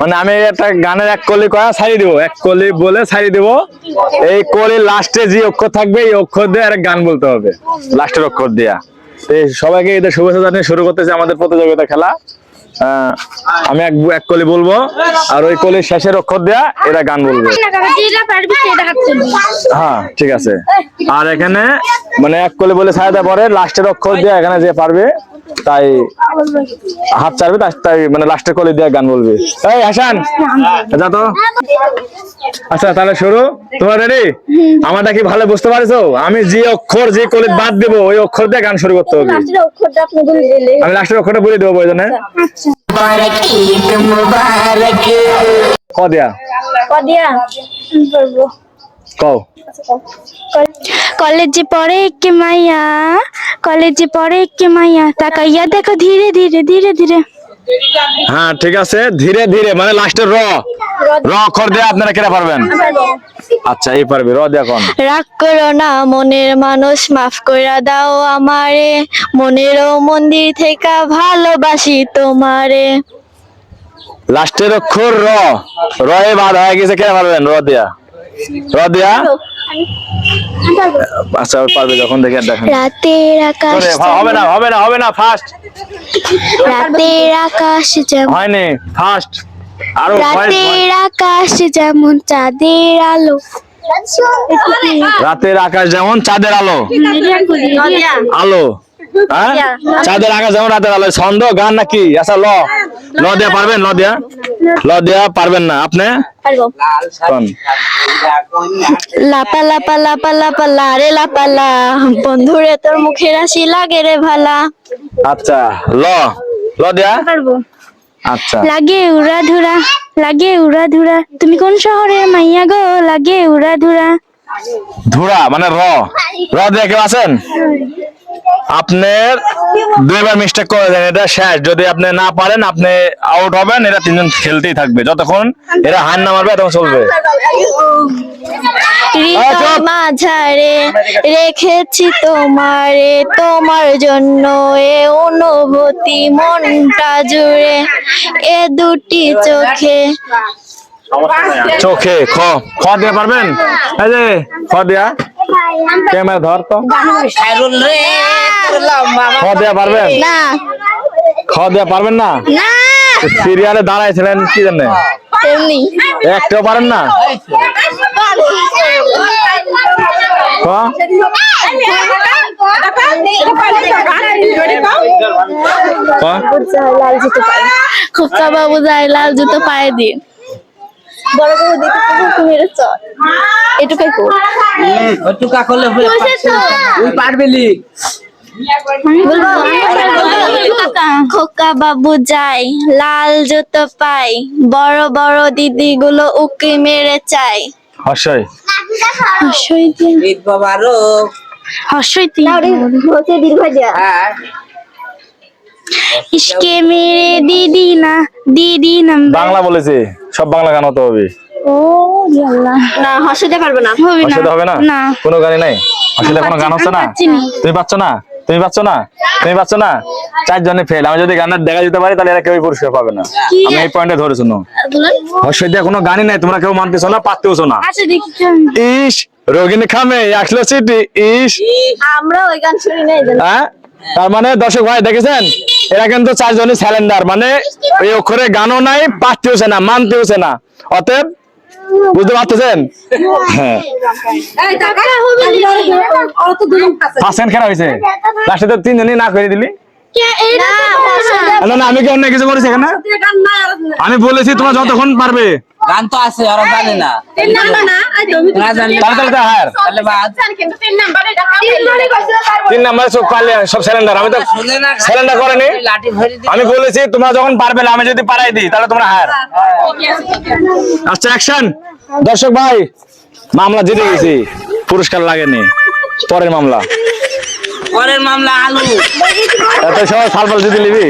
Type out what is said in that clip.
মানে আমি একটা গানের এক কলি কয়া ছাড়ি দিব, এক কলি বলে ছাড়ি দিব। এই কলি লাস্টে যে অক্ষর থাকবে, এই অক্ষর দিয়ে আর গান বলতে হবে, লাস্টের অক্ষর দিয়া। সবাইকে এদের শুভেচ্ছা জানিয়ে শুরু করতেছে আমাদের প্রতিযোগিতা খেলা। আমি এক এক কলি বলব, আর ওই কলির শেষের অক্ষর দেয়া এরা গান বলবে। হ্যাঁ ঠিক আছে। আর এখানে মানে এক কলি বলে দেওয়ার পরে লাস্টের অক্ষর দিয়ে এখানে যে পারবে তাই হাত ছাড়বে তাই- মানে লাস্টের কলি দিয়ে গান বলবে। এই হাসান! যা তো। আচ্ছা তাহলে শুরু। তোমার রেডি আমারটা কি ভালো বুঝতে পারছ? আমি যে অক্ষর যে কলি বাদ দেবো ওই অক্ষর দিয়ে গান শুরু করতে হবে। আমি লাস্টের অক্ষরটা বলে দেবো প্রয়োজনে ক দিয়া? কদিয়া বলব। কও। কলেজে পড়ে কে মাইয়া? কলেজে পড়ে কে মাইয়া তাকাইয়া দেখো ধীরে ধীরে ধীরে ধীরে। হ্যাঁ ঠিক আছে ধীরে ধীরে মানে লাস্টের র। র অক্ষর দিয়ে আপনারা কেটে পারবেন। আচ্ছা এই পারবে র দিয়া কোন? রাগ করো না মনের মানুষ মাফ কইরা দাও আমারে। মনেরও মন্দির থেকে ভালোবাসি তোমারে। লাস্টের অক্ষর র। র এ বাদ হয়ে গেছে কেটে পারবেন র দিয়া। র দিয়া? আচ্ছা পারবে যখন দেখে দেখেন রাতের আকাশ হবে না হবে না হবে না ফার্স্ট রাতের আকাশ যেমন হয়নি ফার্স্ট আরও রাতের আকাশ যেমন চাঁদের আলো। রাতের আকাশ যেমন চাঁদের আলো। আলো। হ্যাঁ? চাঁদের আকাশ যেমন রাতের আলো ছন্দ গান নাকি? আচ্ছা ল। ল দিয়া পারবেন ল দিয়া? ল দিয়া পারবেন না। আপনি? লাপা লাপা লাপা লাপা লা রে লাপা লা। বন্ধুরে তোর মুখের হাসি লাগে রে ভালা। আচ্ছা ল। ল দিয়া? পারব। আচ্ছা। লাগে উড়া ধুরা লাগে উড়া ধুরা। তুমি কোন শহরে মাইয়া গো? লাগে উড়া ধুরা। ধুরা মানে র। র দিয়ে কেউ আছেন? আপনার দুইবার মিস্টেক করেছেন এটা শেষ। যদি আপনি না পারেন আপনি আউট হবেন এরা তিনজন খেলতেই থাকবে। যতক্ষণ এরা হার না মারবে তখন চলবে। মাঝারে রেখেছি তোমারে তোমার জন্য এ অনুভূতি মনটা জুড়ে এ দুটি চোখে। চোখে খ। খ দিয়ে পারবেন? এই যে খ দিয়া। ক্যামেরা ধর তো। খ দিয়া পারবেন? না। খ দিয়া পারবেন না? সিরিয়ালে দাঁড়াইছিলেন কি জানে একটাও পারেন না? খ খ লাল জুতো পায়ে খোকা বাবু যায় লাল জুতো পায়ে দিয়ে। বড় বাবু দেখে তুমি চল এটুকাই কর। ওটুকা করলে হয়ে। তুই পারবি লি। খোকা বাবু যাই লাল জুতো পাই বড় বড় দিদি গুলো উকি মেরে চাই হর্ষই হর্ষই দিয়ে ঈদ বাবারও হর্ষই দিয়ে হ্যাঁ। ইসকে মেরে দিদি না দিদি নাম্বার। বাংলা বলেছি। সব বাংলা গান হতে হবে। ও আল্লাহ না হর্ষতে পারব না। হবে না। অসুবিধা হবে না? না। কোনো গানই নাই? অসুবিধা কোনো গান হচ্ছে না? তুমি পাচ্ছ না? তুমি পাচ্ছ না? তুমি পাচ্ছ না? চারজনে ফেল আমি যদি গানটা দেখা দিতে পারি তাহলে এরা কেউই পুরস্কার পাবে না। আমি এই পয়েন্টে ধরে শুনো। অসুবিধা কোনো গানই নাই। তোমরা কেউ মানতেছো না পারতেছো না। আচ্ছা ইস রোগিনী খামে আসলো সিটি ইস। আমরা ওই গান শুনি নাই হ্যাঁ? তার মানে দর্শক ভাই দেখেছেন? এরা কিন্তু চারজনই স্যালেন্ডার মানে এই অক্ষরে গানও নাই পারতেওছে না মানতেওছে না। অতএব বুঝতে পারতেছেন? হ্যাঁ। ফার্স্ট সেকেন্ড খেলা হয়েছে। লাস্টে তো তিনজনই না করে দিলি। না না আমি কি অন্য কিছু করেছি এখানে? আমি বলেছি তোমরা যতক্ষণ পারবে। গান তো আছে ওরা জানে না। তিন নাম্বারে সব পারলে সব স্যালেন্ডার আমি তো স্যালেন্ডার করেনি। আমি বলেছি তোমরা যখন পারবে না, আমি যদি পারাই দিই তাহলে তোমরা হার। আচ্ছা অ্যাকশন দর্শক ভাই মামলা জিতে গেছি। পুরস্কার লাগেনি। পরের মামলা। পরের মামলা আলু এত সবাই সালপাল জিতে নিবি